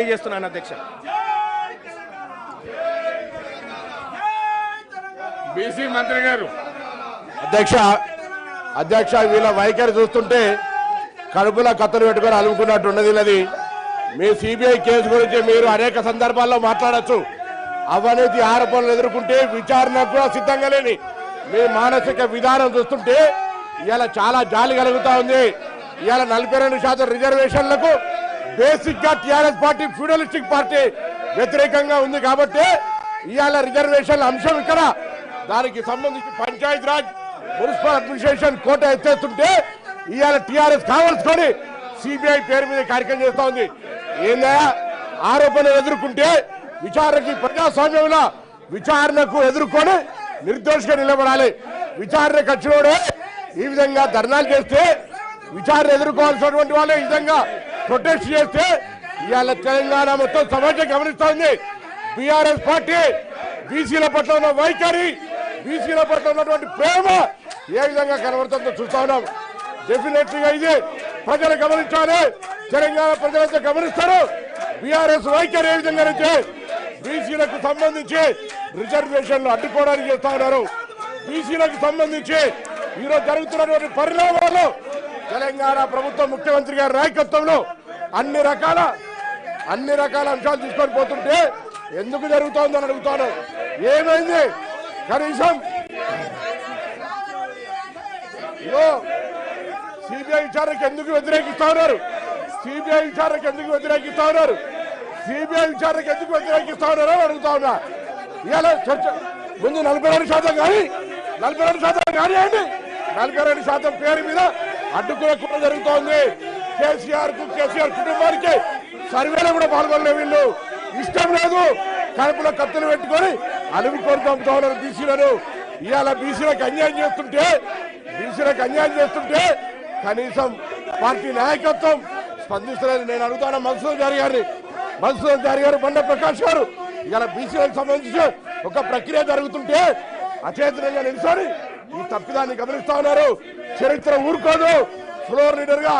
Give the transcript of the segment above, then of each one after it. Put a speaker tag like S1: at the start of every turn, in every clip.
S1: తెలియజేస్తున్నాను అధ్యక్ష.
S2: బీసీ మంత్రి గారు.
S3: అధ్యక్ష అధ్యక్ష వీళ్ళ వైఖరి చూస్తుంటే కడుపులో కత్తులు పెట్టుకొని అలుముకున్నట్టు ఉన్నది వీళ్ళది. మీ సిబిఐ కేసు గురించి మీరు అనేక సందర్భాల్లో మాట్లాడచ్చు. అవినీతి ఆరోపణలు ఎదుర్కొంటే విచారణకు కూడా సిద్ధంగా లేని మీ మానసిక విధానం చూస్తుంటే ఇవాళ చాలా జాలి కలుగుతా ఉంది. ఇవాళ నలభై రెండు శాతం రిజర్వేషన్లకు బేసిక్గా టిఆర్ఎస్ పార్టీ ఫ్యూడలిస్టిక్ పార్టీ వ్యతిరేకంగా ఉంది కాబట్టి ఇవాళ రిజర్వేషన్ అంశం ఇక్కడ. దానికి సంబంధించి పంచాయత్ రాజ్ మున్సిపల్ అడ్మినిస్ట్రేషన్ కోట ఎత్తేస్తుంటే ఇవాళ టిఆర్ఎస్ కావాల్సుకొని సిబిఐ పేరు మీద కార్యక్రమం చేస్తా ఉంది. ఏందా? ఆరోపణలు ఎదుర్కొంటే విచారణకి ప్రజాస్వామ్యంలో విచారణకు ఎదుర్కొని నిర్దోషిగా నిలబడాలి. విచారణ వచ్చినోడే ఈ విధంగా ధర్నాలు చేస్తే విచారణ ఎదుర్కోవాల్సినటువంటి వాళ్ళు ఈ విధంగా ప్రొటెస్ట్ చేస్తే ఇవాళ తెలంగాణ మొత్తం సమాజం గమనిస్తోంది. బీఆర్ఎస్ పార్టీ బీసీల పట్ల ఉన్న వైఖరి బీసీల పట్ల ఉన్నటువంటి ప్రేమ ఏ విధంగా కనబడుతుందో చూస్తా ఉన్నాం. డెఫినెట్లీగా ఇది ప్రజలు గమనించాలి. తెలంగాణ ప్రజలంతా గమనిస్తారు. బీఆర్ఎస్ వైఖరి ఏ విధంగా అయితే బీసీలకు సంబంధించి రిజర్వేషన్లు అడ్డుకోవడానికి చేస్తా ఉన్నారు. బీసీలకు సంబంధించి ఈరోజు జరుగుతున్నటువంటి పరిణామాలు తెలంగాణ ప్రభుత్వం ముఖ్యమంత్రి గారి నాయకత్వంలో అన్ని రకాల అన్ని రకాల అంశాలు తీసుకొని పోతుంటే ఎందుకు జరుగుతోందని అడుగుతాను. ఏమైంది? కనీసం సిబిఐ విచారణకు ఎందుకు వ్యతిరేకిస్తా ఉన్నారు? సిబిఐ విచారణకు ఎందుకు వ్యతిరేకిస్తా ఉన్నారు? సిబిఐ విచారణకు ఎందుకు వ్యతిరేకిస్తా ఉన్నారు అని అడుగుతా ఉన్నా. ఇలా చర్చ ముందు నలభై రెండు శాతం కానీ నలభై రెండు శాతం కానీ అండి నలభై రెండు శాతం పేరు మీద అడ్డుకునే కూడా జరుగుతోంది. కేసీఆర్కు కేసీఆర్ కుటుంబానికి సర్వేలో కూడా పాల్గొనలే వీళ్ళు. ఇష్టం లేదు. కడుపులో కత్తులు పెట్టుకొని అలుముకొని పంపుతా ఉన్నారు బీసీలను. ఇవాళ బీసీలకు అన్యాయం చేస్తుంటే బీసీలకు అన్యాయం చేస్తుంటే కనీసం పార్టీ నాయకత్వం స్పందిస్తలేదు నేను అడుగుతాను మన్సూర్ జారి గారిని. మన్సూర్ జారి గారు బండ ప్రకాష్ గారు ఇవాళ బీసీలకు సంబంధించి ఒక ప్రక్రియ జరుగుతుంటే అచేతనంగా నిలిచారు ఈ తప్పిదాన్ని గమనిస్తా ఉన్నారు. చరిత్ర ఊరుకోదు. ఫ్లోర్ లీడర్గా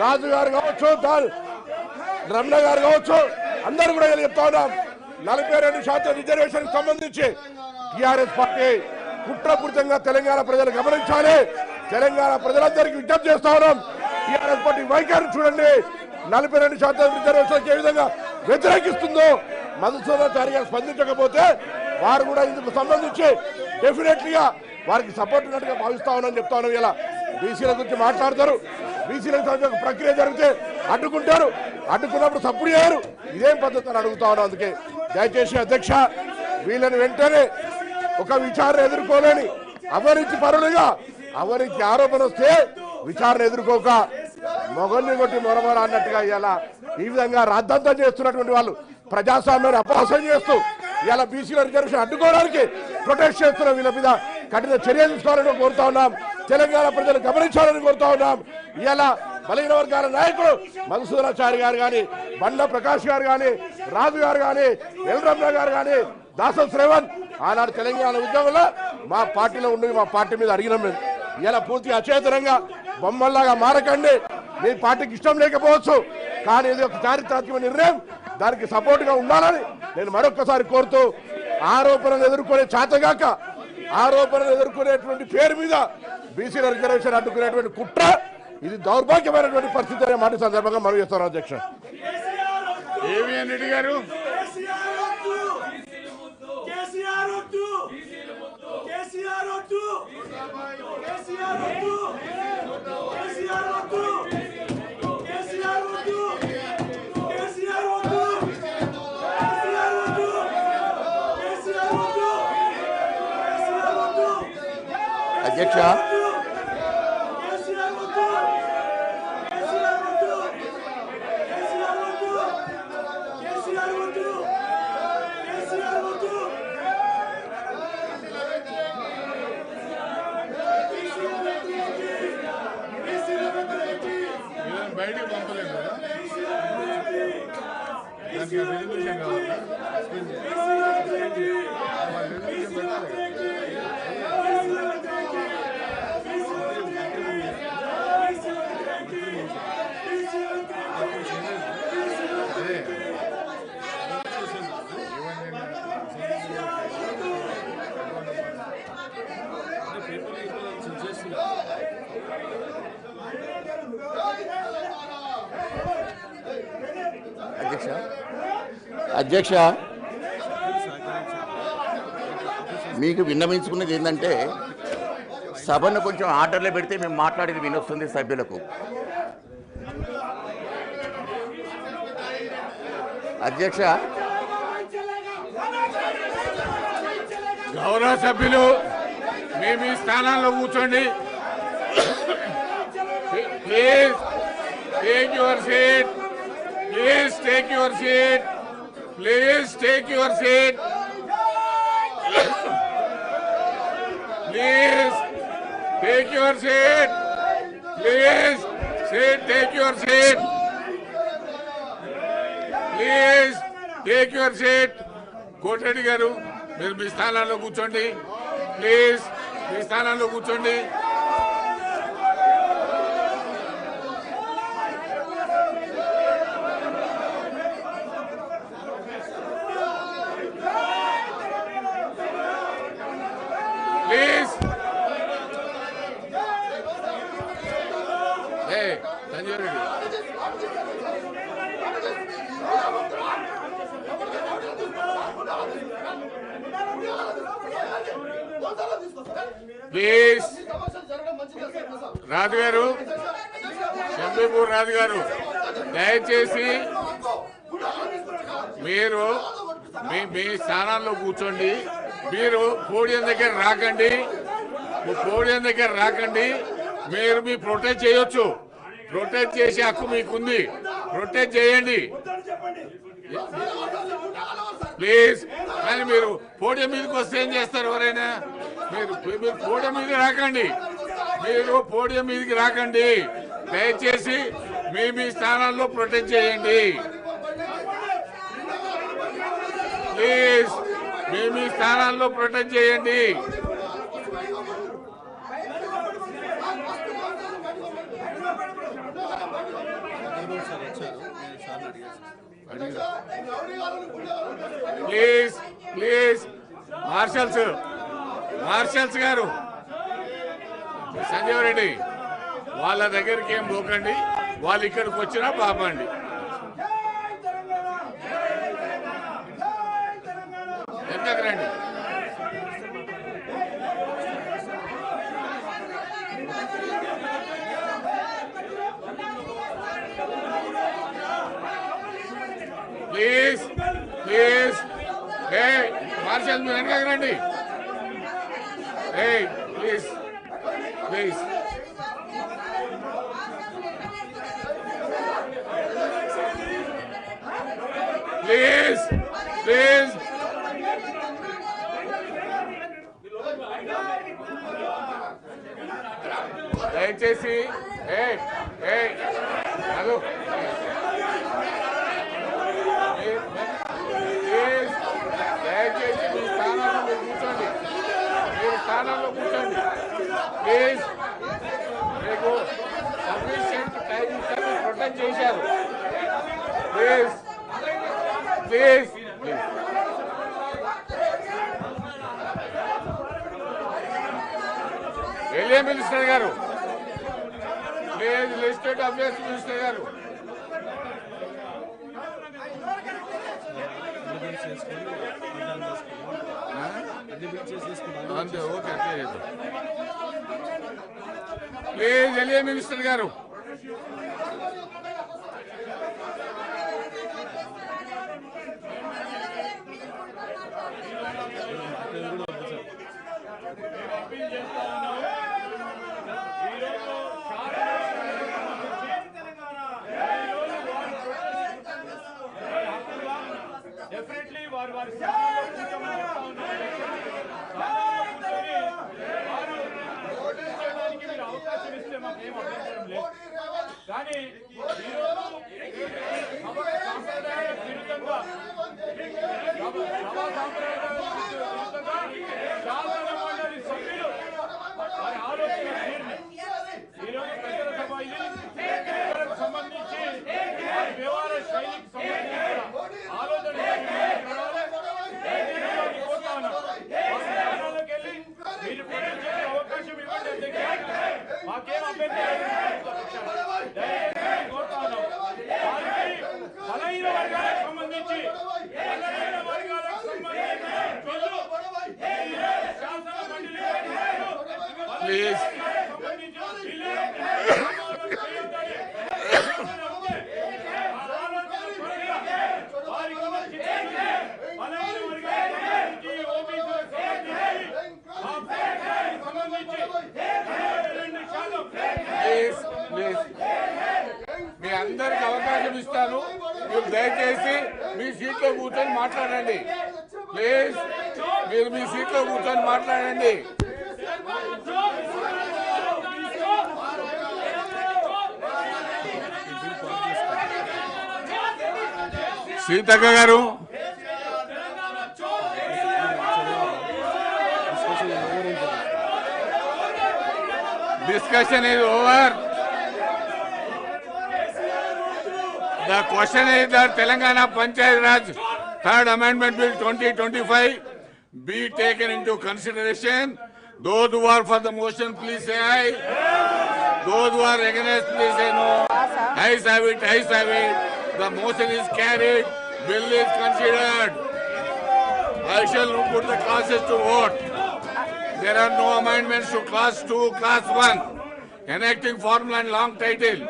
S3: రాజు గారు కావచ్చు రమణ గారు కావచ్చు అందరూ కూడా చెప్తా ఉన్నాం. నలభై రెండు శాతం రిజర్వేషన్ సంబంధించి టిఆర్ఎస్ పార్టీ కుట్రపూరితంగా తెలంగాణ ప్రజలు గమనించాలి. తెలంగాణ ప్రజలందరికీ విజ్ఞప్తి చేస్తా ఉన్నాం. టిఆర్ఎస్ పార్టీ వైఖరి చూడండి. నలభై రెండు శాతం రిజర్వేషన్ ఏ విధంగా వ్యతిరేకిస్తుందో మధుసూదనాచారి గారు స్పందించకపోతే వారు కూడా ఇందుకు సంబంధించి డెఫినెట్లీగా వారికి సపోర్ట్ ఉన్నట్టుగా భావిస్తా ఉన్నాను చెప్తా ఉన్నాం. ఇలా బీసీల గురించి మాట్లాడతారు. బీసీలకు సంబంధించి ప్రక్రియ జరిగితే అడ్డుకుంటారు. అడ్డుకున్నప్పుడు సప్పుడు చేయరు. ఇదేం పద్ధతి అని అడుగుతా ఉన్నాం అందుకే. దయచేసి అధ్యక్ష వీళ్ళని వెంటనే ఒక విచారణ ఎదుర్కోలేని అవరించి పరులుగా అవరించి ఆరోపణ వస్తే విచారణ ఎదుర్కోక మొగల్ని కొట్టి మొరమొర అన్నట్టుగా ఇలా ఈ విధంగా రాద్ధాంతం చేస్తున్నటువంటి వాళ్ళు ప్రజాస్వామ్యాన్ని అపహాసం చేస్తూ ఇలా బీసీల రిజర్వేషన్ అడ్డుకోవడానికి ప్రొటెస్ట్ చేస్తున్న వీళ్ళ మీద కఠిన చర్య తీసుకోవాలని కోరుతా ఉన్నాం. తెలంగాణ ప్రజలు గమనించాలని కోరుతా ఉన్నాం. ఇలా బలహీన వర్గాల నాయకుడు మధుసూదనాచారి గారు కానీ బండ ప్రకాష్ గారు కానీ రాజు గారు కానీ ఎల్ గారు కానీ దాసం శ్రవణ్ ఆనాడు తెలంగాణ ఉద్యమంలో మా పార్టీలో ఉండి మా పార్టీ మీద అడిగినాం మేము. ఇలా పూర్తిగా అచేతనంగా బొమ్మల్లాగా మారకండి. మీ పార్టీకి ఇష్టం లేకపోవచ్చు. కానీ ఇది ఒక చారిత్రాత్మక నిర్ణయం. దానికి సపోర్ట్గా ఉండాలని నేను మరొకసారి కోరుతూ ఆరోపణలు ఎదుర్కొనే చేతగాక ఆరోపణలు ఎదుర్కొనేటువంటి పేరు మీద బీసీల రిజర్వేషన్ అడ్డుకునేటువంటి కుట్ర ఇది దౌర్భాగ్యమైనటువంటి పరిస్థితి అనే మాట సందర్భంగా మనం చేస్తాను అధ్యక్ష
S2: ఏవిఎన్ రెడ్డి గారు
S4: కేసీఆర్
S3: అధ్యక్ష
S1: మీకు విన్నవించుకున్నది ఏంటంటే సభను కొంచెం ఆర్డర్లో పెడితే మేము మాట్లాడేది వినొస్తుంది సభ్యులకు. అధ్యక్ష
S2: గౌరవ సభ్యులు మేము ఈ స్థానాల్లో కూర్చోండి. Please take your seat please take your seat please take your seat please take your seat please seat take your seat please take your seat Kotareddy గారు మీరు మీ స్థానాల్లో కూర్చోండి. ప్లీజ్ మీ స్థానాల్లో కూర్చోండి ప్లీజ్ ఏ సంజయ్ రెడ్డి ప్లీజ్ రాజు గారు శంబీపూర్ రాజు గారు దయచేసి మీరు మీ మీ స్థానాల్లో కూర్చోండి. మీరు పోడియం దగ్గర రాకండి. పోడియం దగ్గర రాకండి. మీరు మీ ప్రొటెక్ట్ చేయొచ్చు. ప్రొటెక్ట్ చేసే హక్కు మీకుంది. ప్రొటెక్ట్ చేయండి. ప్లీజ్ కానీ మీరు పోడియం మీదకి వస్తే ఏం చేస్తారు ఎవరైనా? మీరు మీరు పోటీ మీద రాకండి. మీరు పోడియం మీదకి రాకండి. దయచేసి మీ మీ స్థానాల్లో ప్రొటెక్ట్ చేయండి. ప్లీజ్ మీ మీ స్థానాల్లో ప్రొటెక్ట్ చేయండి. Please please. మార్షల్స్ మార్షల్స్ గారు. సంజీవ్ రెడ్డి వాళ్ళ దగ్గరికి ఏం పోకండి వాళ్ళు ఇక్కడికి వచ్చినా పాపండి ఎందుకు రండి ప్లీజ్ ప్లీజ్ ఏ మార్షల్ మీరు వెనకకి రండి. ఏ ప్లీజ్ ప్లీజ్. Please please. దయచేసి ఏ ఏ హలో దయచేసి మీ స్థానాల్లో మీరు కూర్చోండి స్థానంలో కూర్చోండి. ప్లీజ్ మీకు సఫిషియంట్ టైం ఇచ్చారు ప్రొటెక్ట్ చేశారు. Please please please LA minister గారు. ప్లీజ్ లిస్టెడ్ అఫేర్స్ మినిస్టర్ గారు. అంతే ఓకే అట్లే చేద్దాం ప్లీజ్ ఎల్ఏ మినిస్టర్ గారు?
S5: అప్పీల్ చేస్తా వారు వారి స్థానాల్లో కూర్చోమని చెప్తా ఉన్నారు. స్థానాల్లో కూర్చొని వారు ఓటు చేయడానికి మీరు అవకాశం ఇస్తే మాకేం అభ్యంతరం లేదు కానీ సాంప్రదాయాలకు విరుద్ధంగా సభ సాంప్రదాయాలకు విరుద్ధంగా శాసన మండలి సభ్యులు వారి ఆలోచన తీరుని ఈరోజు పెద్దల సభ ఇది పెద్దలకు సంబంధించి వారి వ్యవహార శైలికి సంబంధించి కూడా ఆలోచన చేసి రావాలి. దయచేసి వారిని కోరుతా ఉన్నాను. వారి స్థానాలకు వెళ్ళి మీరు ప్రొటెక్ట్ చేసే అవకాశం ఇవ్వండి అధ్యక్ష. మాకేం అభ్యంతరం లేదు. దయచేసి కోరుతా ఉన్నాం. వారికి బలహీన వర్గాల సంబంధించి బలహీన వర్గాలకు సంబంధించి బిల్లు శాసన మండలి
S2: ప్లీజ్
S5: సంబంధించిన బిల్లు ఆమోదం చేయొద్దని ఏమైనా ఉంటే ఆ ఆలోచన పరంగా వారికి ఉన్న చిత్తశుద్ధి బలహీన వర్గాలకు సంబంధించి ఓబీసీలకు సంబంధించి ఆ ప్రభుత్వానికి సంబంధించి రెండు శాతం
S2: ప్లీజ్ ప్లీజ్. మీ అందరికి అవకాశం ఇస్తాను. మీరు దయచేసి మీ సీట్లో కూర్చొని మాట్లాడండి. ప్లీజ్ మీరు మీ సీట్లో కూర్చొని మాట్లాడండి. సీతక్క గారు discussion is over. The question is that Telangana Panchayat Raj Third Amendment Bill 2025 be taken into consideration. Those who are for the motion, please say aye. Those who are against, please say no. Ayes have it, ayes have it. The motion is carried, bill is considered. I shall put the classes to vote. There are no amendments to class two, class one, enacting formula and long title.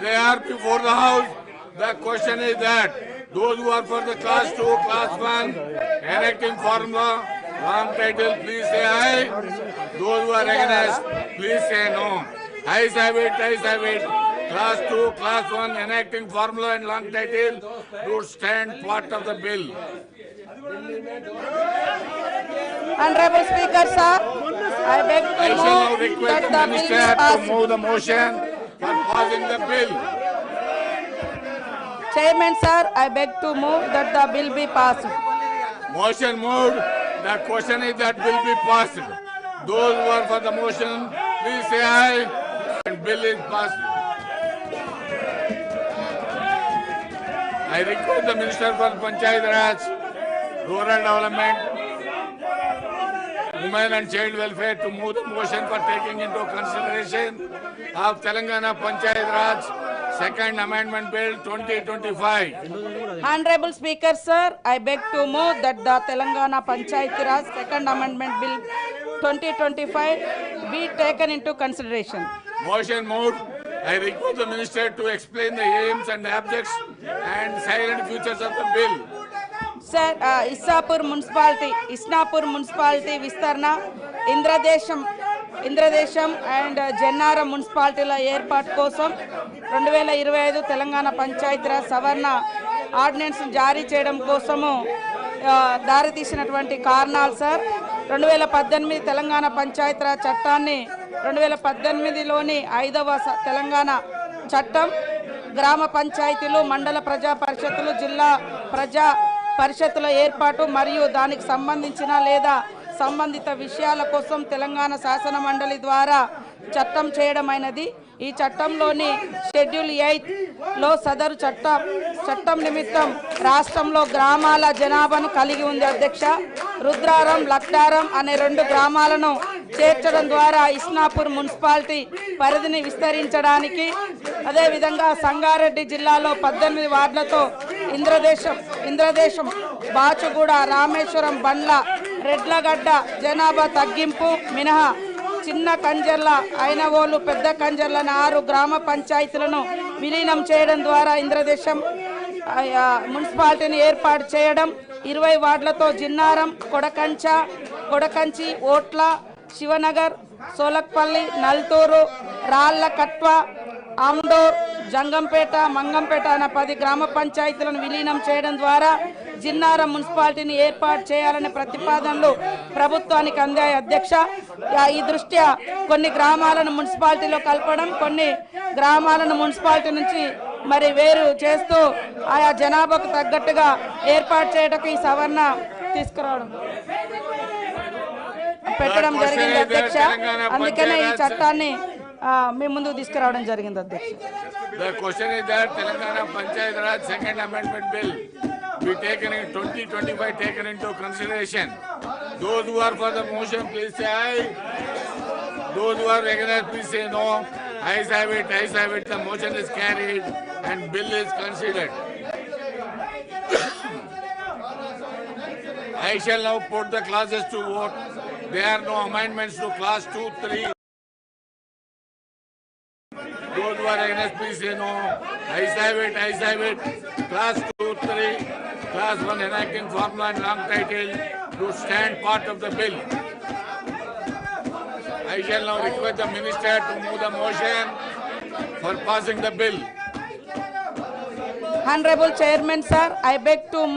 S2: They are before the house. The question is that those who are for the class two, class one, enacting formula, long title, please say aye. Those who are against, please say no. Ayes have it, ayes have it. Class two, class one, enacting formula and long title, do stand part of the bill.
S6: Honorable Speaker, sir, I beg
S2: I
S6: to
S2: shall now
S6: move
S2: request the minister to move the motion for passing the bill.
S6: Chairman, sir, I beg to move that the bill be passed.
S2: Motion moved. The question is that will be passed. Those who are for the motion, please say aye. And bill is passed. I request the Minister for Panchayat Raj, Rural Development, Women and Child Welfare to move the motion for taking into consideration of Telangana Panchayat Raj Second Amendment Bill 2025.
S6: Honorable Speaker, sir, I beg to move that the Telangana Panchayati Raj Second Amendment Bill 2025 be taken into consideration.
S2: Motion moved. I request the Minister to explain the aims and objects and silent futures of the bill.
S6: Sir, uh, Isapur Municipality, Isnapur Municipality, Vistarna, Indradesham Indradesham and Jannaram మున్సిపాలిటీల ఏర్పాటు కోసం రెండు వేల ఇరవై ఐదు తెలంగాణ పంచాయతీరాజ్ సవరణ ordinance జారీ చేయడం కోసము దారితీసినటువంటి కారణాలు సార్. రెండు వేల పద్దెనిమిది తెలంగాణ పంచాయతీరాజ్ చట్టాన్ని రెండు వేల పద్దెనిమిదిలోని ఐదవ తెలంగాణ చట్టం గ్రామ పంచాయతీలు మండల ప్రజా పరిషత్తులు జిల్లా ప్రజా పరిషత్తుల ఏర్పాటు మరియు దానికి సంబంధించిన లేదా సంబంధిత విషయాల కోసం తెలంగాణ శాసన మండలి ద్వారా చట్టం చేయడమైనది. ఈ చట్టంలోని షెడ్యూల్ ఎయిట్లో సదరు చట్టం చట్టం నిమిత్తం రాష్ట్రంలో గ్రామాల జనాభాను కలిగి ఉంది అధ్యక్ష. రుద్రారం లక్టారం అనే రెండు గ్రామాలను చేర్చడం ద్వారా ఇస్నాపూర్ మున్సిపాలిటీ పరిధిని విస్తరించడానికి అదేవిధంగా సంగారెడ్డి జిల్లాలో పద్దెనిమిది వార్డులతో ఇంద్రదేశం ఇంద్రదేశం బాచుగూడ రామేశ్వరం బండ్ల రెడ్లగడ్డ జనాభా తగ్గింపు మినహా చిన్న కంజర్ల అయినవోలు పెద్ద కంజర్లను ఆరు గ్రామ పంచాయతీలను విలీనం చేయడం ద్వారా ఇంద్రదేశం మున్సిపాలిటీని ఏర్పాటు చేయడం ఇరవై వార్డులతో జిన్నారం కొడకంచ కొడకంచి ఓట్ల శివనగర్ సోలక్పల్లి నల్తూరు రాళ్ళకట్వ ఆమ్డోర్ జంగంపేట మంగంపేట అనే పది గ్రామ పంచాయతీలను విలీనం చేయడం ద్వారా జిన్నారం మున్సిపాలిటీని ఏర్పాటు చేయాలనే ప్రతిపాదనలు ప్రభుత్వానికి అందాయి. అధ్యక్ష ఈ దృష్ట్యా కొన్ని గ్రామాలను మున్సిపాలిటీలో కలపడం కొన్ని గ్రామాలను మున్సిపాలిటీ నుంచి మరి వేరు చేస్తూ ఆయా జనాభాకు తగ్గట్టుగా ఏర్పాటు చేయటకు ఈ సవరణ తీసుకురావడం పెట్టడం జరిగింది అధ్యక్ష. అందుకనే ఈ చట్టాన్ని మీ ముందుకు తీసుకురావడం జరిగింది అధ్యక్ష.
S2: The question is that Telangana Panchayat Raj Second Amendment Bill be taken in 2025 taken into consideration. Those who are for the motion, please say aye. Those who are against, please say no. Ayes have it, ayes have it. The motion is carried and bill is considered. I shall now put the classes to vote. There are no amendments to class 2, 3. Gold War NSPC, no. I have it, I have it. Class 2, 3, Class 1 enacting formula and long title to stand part of the bill. I shall now request the Minister to move the motion for passing the bill.
S6: Honorable Chairman, sir, I beg to move.